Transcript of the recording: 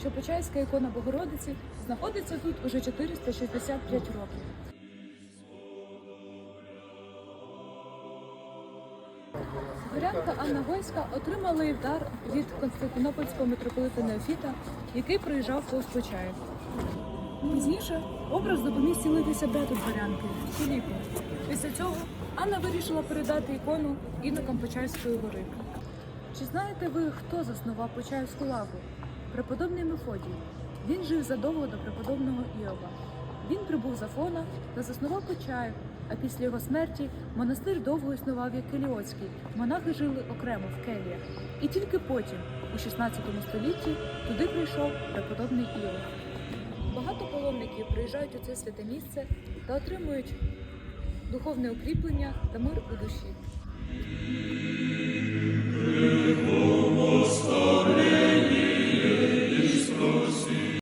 що Почаївська ікона Богородиці знаходиться тут уже 465 років. Горянка Анна Гойська отримала її дар від Константинопольського митрополита Неофіта, який приїжджав повз Почаїв. Пізніше образ допоміг зцілитися брату дворянки Філіпу. Після цього Анна вирішила передати ікону інокам Почаївської гори. Чи знаєте ви, хто заснував Почаївську лаву? Преподобний Мефодій. Він жив задовго до преподобного Іова. Він прибув з Афона та заснував Почаїв, а після його смерті монастир довго існував як Келіотський. Монахи жили окремо в келіях. І тільки потім, у 16 столітті, туди прийшов преподобний Іов. Багато паломників приїжджають у це святе місце та отримують духовне укріплення та мир у душі.